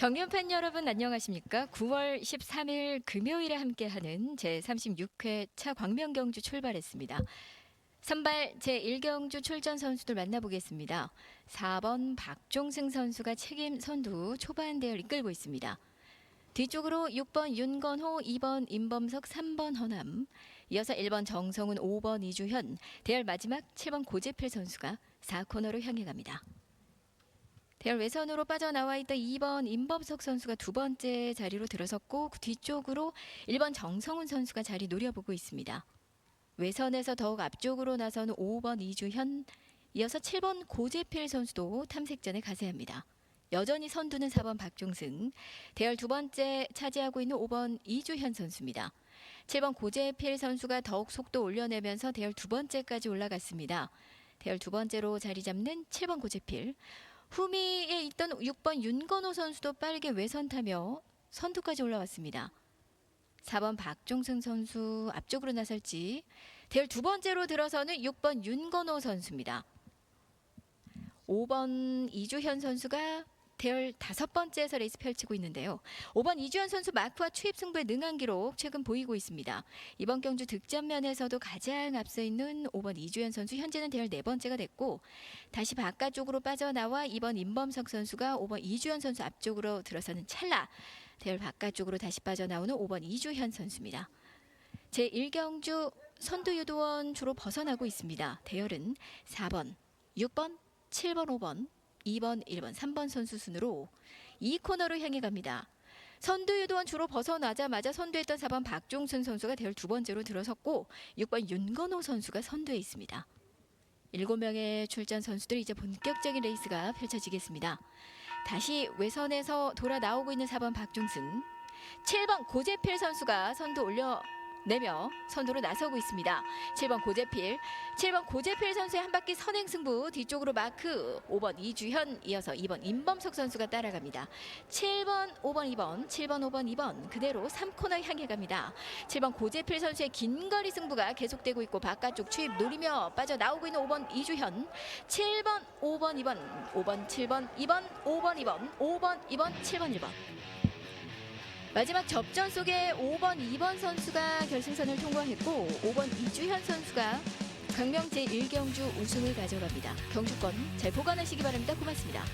경륜팬 여러분 안녕하십니까? 9월 13일 금요일에 함께하는 제36회 차 광명경주 출발했습니다. 선발 제1경주 출전 선수들 만나보겠습니다. 4번 박종승 선수가 책임 선두 초반 대열 이끌고 있습니다. 뒤쪽으로 6번 윤건호, 2번 임범석, 3번 허남, 이어서 1번 정성훈, 5번 이주현, 대열 마지막 7번 고재필 선수가 4코너로 향해 갑니다. 대열 외선으로 빠져나와 있던 2번 임범석 선수가 두 번째 자리로 들어섰고 그 뒤쪽으로 1번 정성훈 선수가 자리 노려보고 있습니다. 외선에서 더욱 앞쪽으로 나서는 5번 이주현, 이어서 7번 고재필 선수도 탐색전에 가세합니다. 여전히 선두는 4번 박종승, 대열 두 번째 차지하고 있는 5번 이주현 선수입니다. 7번 고재필 선수가 더욱 속도 올려내면서 대열 두 번째까지 올라갔습니다. 대열 두 번째로 자리 잡는 7번 고재필, 후미에 있던 6번 윤건호 선수도 빠르게 외선 타며 선두까지 올라왔습니다. 4번 박종승 선수 앞쪽으로 나설지 대열 두 번째로 들어서는 6번 윤건호 선수입니다. 5번 이주현 선수가 대열 다섯 번째에서 레이스 펼치고 있는데요. 5번 이주현 선수 마크와 추입 승부에 능한 기록 최근 보이고 있습니다. 이번 경주 득점 면에서도 가장 앞서 있는 5번 이주현 선수 현재는 대열 네 번째가 됐고 다시 바깥쪽으로 빠져나와 2번 임범석 선수가 5번 이주현 선수 앞쪽으로 들어서는 찰나 대열 바깥쪽으로 다시 빠져나오는 5번 이주현 선수입니다. 제1경주 선두 유도원 주로 벗어나고 있습니다. 대열은 4번, 6번, 7번, 5번, 2번, 1번, 3번 선수 순으로 이 코너로 향해 갑니다. 선두 유도원 주로 벗어나자마자 선두했던 4번 박종순 선수가 대열 두 번째로 들어섰고 6번 윤건호 선수가 선두에 있습니다. 7명의 출전 선수들이 이제 본격적인 레이스가 펼쳐지겠습니다. 다시 외선에서 돌아 나오고 있는 4번 박종승, 7번 고재필 선수가 선두 올려 내며 선두로 나서고 있습니다. 7번 고재필, 7번 고재필 선수의 한 바퀴 선행 승부 뒤쪽으로 마크 5번 이주현 이어서 2번 임범석 선수가 따라갑니다. 7번, 5번, 2번, 7번, 5번, 2번 그대로 3코너 향해 갑니다. 7번 고재필 선수의 긴 거리 승부가 계속되고 있고 바깥쪽 추입 노리며 빠져나오고 있는 5번 이주현 7번 5번 2번 5번 7번 2번 5번 2번 5번 2번 7번 1번 마지막 접전 속에 5번 2번 선수가 결승선을 통과했고 5번 이주현 선수가 강명 제1경주 우승을 가져갑니다. 경주권 잘 보관하시기 바랍니다. 고맙습니다.